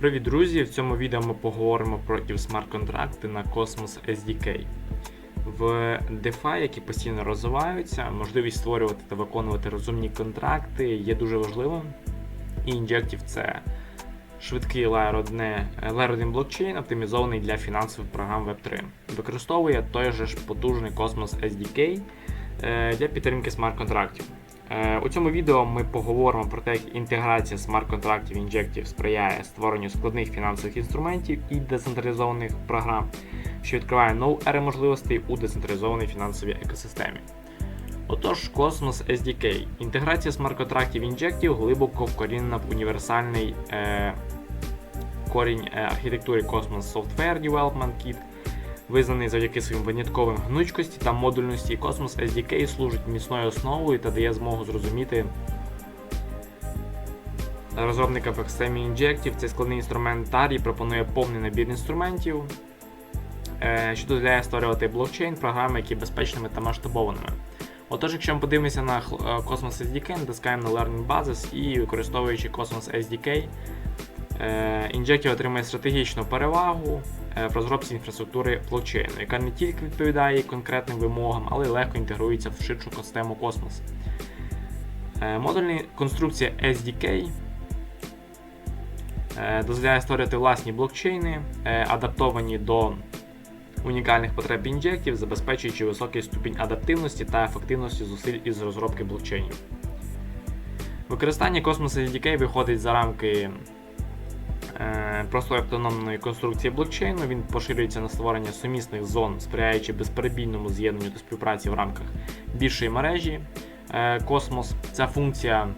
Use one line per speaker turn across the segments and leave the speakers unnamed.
Привіт, друзі! В цьому відео ми поговоримо про EVSmart контракти на Cosmos SDK. В DeFi, які постійно розвиваються, можливість створювати та виконувати розумні контракти є дуже важливим. І Injective це швидкий Layer 1, Layer 1 блокчейн, оптимізований для фінансових програм Web3. Використовує той же ж потужний Cosmos SDK е, для підтримки смарт-контрактів. Е, У цьому відео ми поговоримо про те, як інтеграція смарт-контрактів Injective сприяє створенню складних фінансових інструментів і децентралізованих програм, що відкриває нову ери можливостей у децентралізованій фінансовій екосистемі. Отож, Cosmos SDK. Інтеграція смарт-контрактів Injective глибоко вкорінена в універсальний е, корінь е, архітектури Cosmos Software Development Kit, Визнаний завдяки своїм винятковим гнучкості та модульності, Cosmos SDK служить міцною основою та дає змогу зрозуміти в екосистемі Injective. Цей складний інструментарій пропонує повний набір інструментів, е, що дозволяє створювати блокчейн, програми, які безпечними та масштабованими. Отож, якщо ми подивимося на е, Cosmos SDK, натискаємо на Learning Basis і використовуючи Cosmos SDK, е, Injective отримує стратегічну перевагу е, в розробці інфраструктури блокчейну, яка не тільки відповідає конкретним вимогам, але й легко інтегрується в ширшу систему Cosmos. Е, Модульна конструкція SDK е, дозволяє створювати власні блокчейни, е, адаптовані до унікальних потреб інжектів, забезпечуючи високий ступінь адаптивності та ефективності зусиль із розробки блокчейнів. Використання Cosmos SDK виходить за рамки е, простої автономної конструкції блокчейну. Він поширюється на створення сумісних зон, сприяючи безперебійному з'єднанню та співпраці в рамках більшої мережі. Космос. Ця функція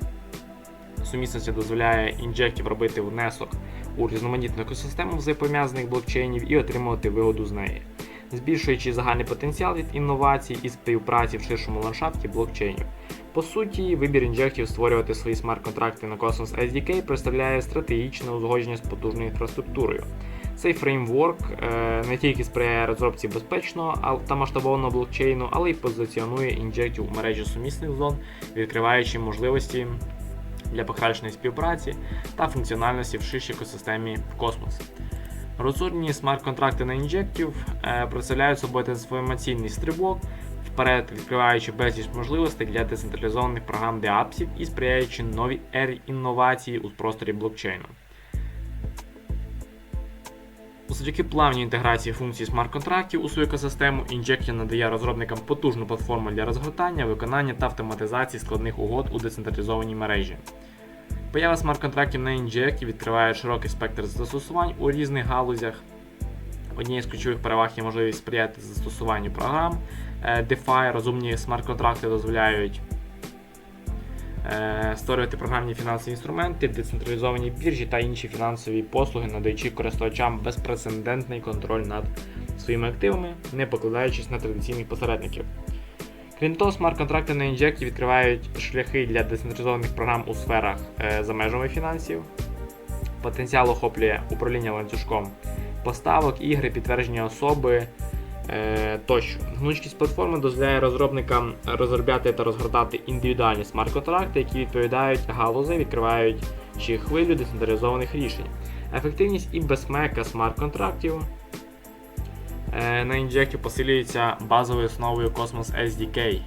сумісності дозволяє інжектів робити внесок у різноманітну екосистему взаємопов'язаних блокчейнів і отримувати вигоду з неї, збільшуючи загальний потенціал від інновацій і співпраці в ширшому ландшафті блокчейнів. По суті, вибір інжектів створювати свої смарт-контракти на Cosmos SDK представляє стратегічне узгодження з потужною інфраструктурою. Цей фреймворк е, не тільки сприяє розробці безпечного та масштабованого блокчейну, але й позиціонує інжектів у мережі сумісних зон, відкриваючи можливості для покращеної співпраці та функціональності в ширшій екосистемі Cosmos. Розумні смарт-контракти на інжектів е, представляють собою трансформаційний стрибок, вперед відкриваючи безліч можливостей для децентралізованих програм деапсів і сприяючи новій ері інновації у просторі блокчейну. Завдяки плавній інтеграції функцій смарт-контрактів у свою екосистему, Injective надає розробникам потужну платформу для розгортання, виконання та автоматизації складних угод у децентралізованій мережі. Поява смарт-контрактів на Injective відкриває широкий спектр застосувань у різних галузях. Однією з ключових переваг є можливість сприяти застосуванню програм. Е, DeFi розумні смарт-контракти дозволяють е, створювати програмні фінансові інструменти, децентралізовані біржі та інші фінансові послуги, надаючи користувачам безпрецедентний контроль над своїми активами, не покладаючись на традиційних посередників. Крім того, смарт-контракти на інжекті відкривають шляхи для децентралізованих програм у сферах е, за межами фінансів. Потенціал охоплює управління ланцюжком поставок, ігри, підтвердження особи е, тощо. Гнучкість платформи дозволяє розробникам розробляти та розгортати індивідуальні смарт-контракти, які відповідають галузи, відкривають чи хвилю децентралізованих рішень. Ефективність і безпека смарт-контрактів на Injective посилюється базовою основою Cosmos SDK.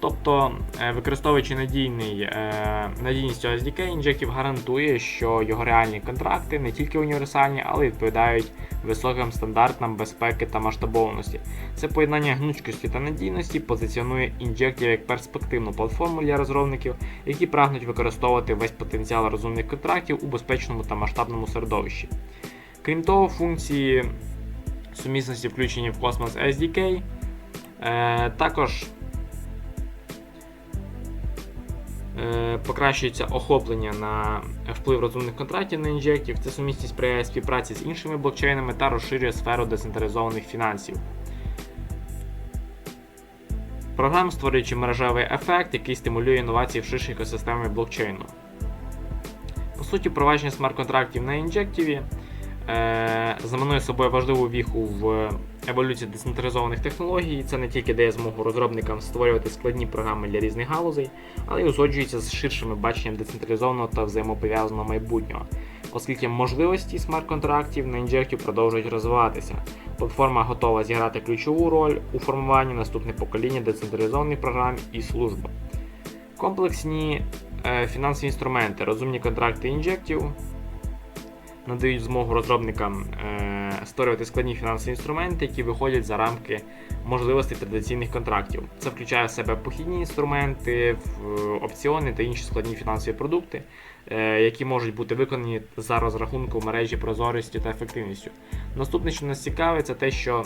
Тобто, е, використовуючи надійний, е, надійність цього SDK, Injective гарантує, що його реальні контракти не тільки універсальні, але й відповідають високим стандартам безпеки та масштабованості. Це поєднання гнучкості та надійності позиціонує Injective як перспективну платформу для розробників, які прагнуть використовувати весь потенціал розумних контрактів у безпечному та масштабному середовищі. Крім того, функції сумісності включені в Cosmos SDK. Е, також е, покращується охоплення на вплив розумних контрактів на інжектів. Це сумісність сприяє співпраці з іншими блокчейнами та розширює сферу децентралізованих фінансів. Програма створюючи мережевий ефект, який стимулює інновації в ширшій екосистемі блокчейну. По суті, впровадження смарт-контрактів на інжективі е, знаменує собою важливу віху в еволюції децентралізованих технологій. Це не тільки дає змогу розробникам створювати складні програми для різних галузей, але й узгоджується з ширшими баченням децентралізованого та взаємопов'язаного майбутнього. оскільки можливості смарт-контрактів на інжектів продовжують розвиватися. Платформа готова зіграти ключову роль у формуванні наступних покоління децентралізованих програм і служб. Комплексні е, фінансові інструменти, розумні контракти інжектів надають змогу розробникам е, створювати складні фінансові інструменти, які виходять за рамки можливостей традиційних контрактів. Це включає в себе похідні інструменти, опціони та інші складні фінансові продукти, е, які можуть бути виконані за розрахунком мережі прозорістю та ефективністю. Наступне, що нас цікавить, це те, що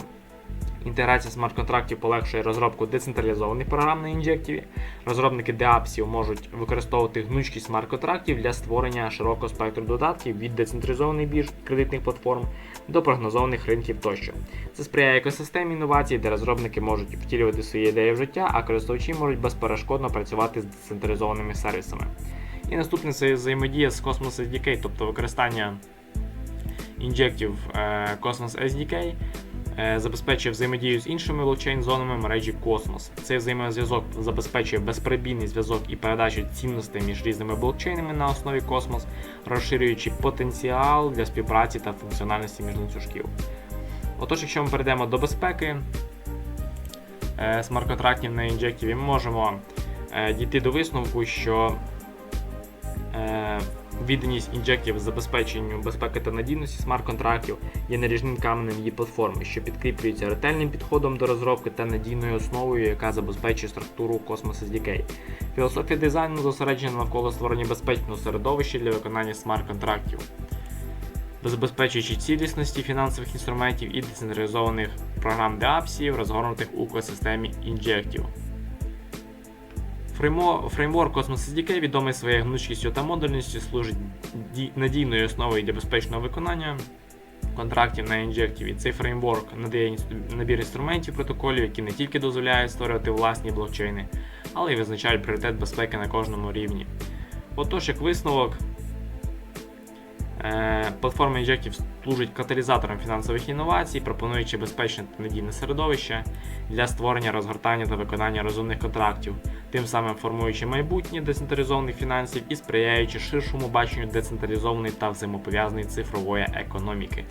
інтеграція смарт-контрактів полегшує розробку децентралізованих програм на інжективі. Розробники DApsів можуть використовувати гнучкість смарт-контрактів для створення широкого спектру додатків від децентралізованих бірж кредитних платформ до прогнозованих ринків тощо. Це сприяє екосистемі інновацій, де розробники можуть втілювати свої ідеї в життя, а користувачі можуть безперешкодно працювати з децентралізованими сервісами. І наступне це взаємодія з Cosmos SDK, тобто використання інжектів е, Cosmos SDK забезпечує взаємодію з іншими блокчейн-зонами мережі Cosmos. Цей взаємозв'язок забезпечує безперебійний зв'язок і передачу цінностей між різними блокчейнами на основі Cosmos, розширюючи потенціал для співпраці та функціональності між ланцюжків. Отож, якщо ми перейдемо до безпеки е, смарт-контрактів на інжективі, ми можемо е, дійти до висновку, що е, відданість інжектів забезпеченню безпеки та надійності смарт-контрактів є наріжним каменем її платформи, що підкріплюється ретельним підходом до розробки та надійною основою, яка забезпечує структуру Cosmos SDK. Філософія дизайну зосереджена навколо створення безпечного середовища для виконання смарт-контрактів, забезпечуючи цілісності фінансових інструментів і децентралізованих програм DApsів, розгорнутих у екосистемі інжектів. Фреймворк Cosmos SDK, відомий своєю гнучкістю та модульністю, служить надійною основою для безпечного виконання контрактів на інжектів. І цей фреймворк надає набір інструментів протоколів, які не тільки дозволяють створювати власні блокчейни, але й визначають пріоритет безпеки на кожному рівні. Отож, як висновок, платформа інжектів служить каталізатором фінансових інновацій, пропонуючи безпечне та надійне середовище для створення, розгортання та виконання розумних контрактів тим самим формуючи майбутнє децентралізованих фінансів і сприяючи ширшому баченню децентралізованої та взаємопов'язаної цифрової економіки.